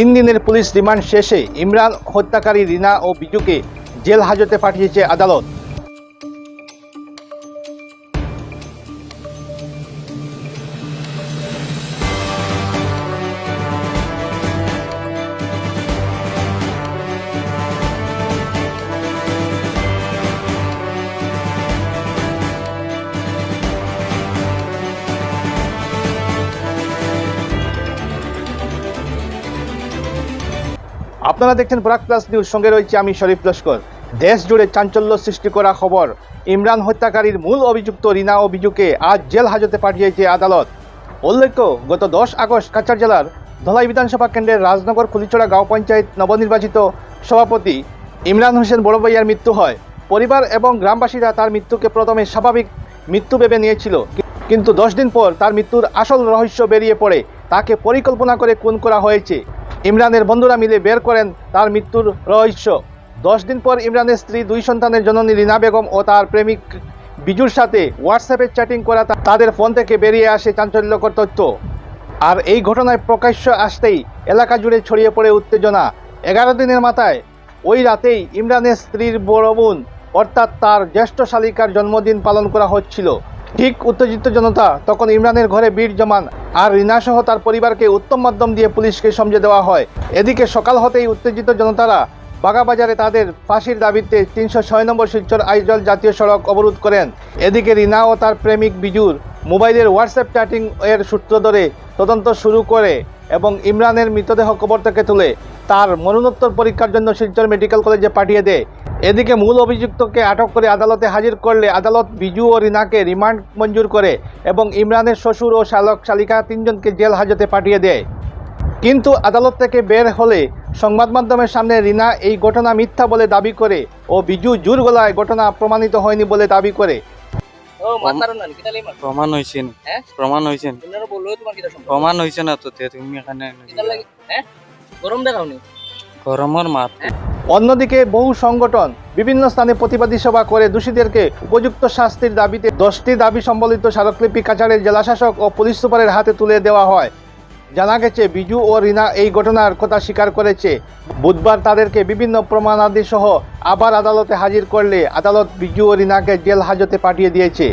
তিন দিনের police remand শেষে ইমরান হত্যাকারী রিনা ও বিজুকে জেল হাজতে পাঠিয়েছে আদালত। আপনারা দেখছেন বরাক প্লাস নিউজ, সঙ্গে রয়েছে আমি শরীফ লস্কর। দেশ জুড়ে চাঞ্চল্য সৃষ্টি করা খবর, ইমরান হত্যাকারীর মূল অভিযুক্ত রিনা বিজুকে আজ জেল হাজতে পাঠিয়েছে আদালত। উল্লেখ্য, গত দশ আগস্ট কাছাড় জেলার ধলাই বিধানসভা কেন্দ্রের রাজনগর খুলিচড়া গাঁও পঞ্চায়েত নবনির্বাচিত সভাপতি ইমরান হোসেন বড় ভাইয়ার মৃত্যু হয়। পরিবার এবং গ্রামবাসীরা তার মৃত্যুকে প্রথমে স্বাভাবিক মৃত্যু ভেবে নিয়েছিল। কিন্তু দশ দিন পর তার মৃত্যুর আসল রহস্য বেরিয়ে পড়ে। তাকে পরিকল্পনা করে খুন করা হয়েছে। ইমরানের বন্ধুরা মিলে বের করেন তার মৃত্যুর রহস্য। দশ দিন পর ইমরানের স্ত্রী, দুই সন্তানের জননী রিনা বেগম ও তার প্রেমিক বিজুর সাথে হোয়াটসঅ্যাপে চ্যাটিং করা তাদের ফোন থেকে বেরিয়ে আসে চাঞ্চল্যকর তথ্য। আর এই ঘটনায় প্রকাশ্য আসতেই এলাকা জুড়ে ছড়িয়ে পড়ে উত্তেজনা। এগারো দিনের মাথায় ওই রাতেই ইমরানের স্ত্রীর বড় বোন, অর্থাৎ তার জ্যেষ্ঠ শালিকার জন্মদিন পালন করা হচ্ছিল। ঠিক উত্তেজিত জনতা তখন ইমরানের ঘরে ভিড় জমান আর রিনা সহ তার পরিবারকে উত্তম মাধ্যম দিয়ে পুলিশকে সমঝে দেওয়া হয়। এদিকে সকাল হতেই উত্তেজিত জনতারা বাগাবাজারে তাদের ফাঁসির দাবিতে তিনশো ছয় নম্বর শিলচর আইজল জাতীয় সড়ক অবরোধ করেন। এদিকে রিনা ও তার প্রেমিক বিজুর মোবাইলের হোয়াটসঅ্যাপ চ্যাটিং এর সূত্র ধরে তদন্ত শুরু করে এবং ইমরানের মৃতদেহ কবর থেকে তুলে তার মরণোত্তর পরীক্ষার জন্য শিলচর মেডিকেল কলেজে পাঠিয়ে দেয়। এদিকে মূল অভিযুক্তকে আটক করে আদালতে হাজির করলে আদালত বিজু ও রিনাকে রিমান্ড মঞ্জুর করে এবং ইমরানের শ্বশুর ও শালক শালিকা তিনজনকে জেল হাজতে পাঠিয়ে দেয়। কিন্তু আদালত থেকে বের হলে সংবাদ মাধ্যমের সামনে রিনা এই ঘটনা মিথ্যা বলে দাবি করে ও বিজু জোর গলায় ঘটনা প্রমাণিত হয়নি বলে দাবি করে। প্রমাণ হয়েছে না। হ্যাঁ? প্রমাণ হয়েছে না। তোমরা বলল তোমার কিতা সম্ভব? প্রমাণ হয়েছে না তো তুমি এখানে হ্যাঁ? গরম দেখাওনি? গরমের মাত। অন্যদিকে বহু সংগঠন বিভিন্ন স্থানে প্রতিবাদী সভা করে দোষীদেরকে উপযুক্ত শাস্তির দাবিতে দশটি দাবি সম্বলিত স্মারকলিপি কাছাড়ের জেলাশাসক ও পুলিশ সুপারের হাতে তুলে দেওয়া হয়। জানা গেছে বিজু ও রিনা এই ঘটনার কথা স্বীকার করেছে। বুধবার তাদেরকে বিভিন্ন প্রমাণাদি সহ আবার আদালতে হাজির করলে আদালত বিজু ও রিনাকে জেল হাজতে পাঠিয়ে দিয়েছে।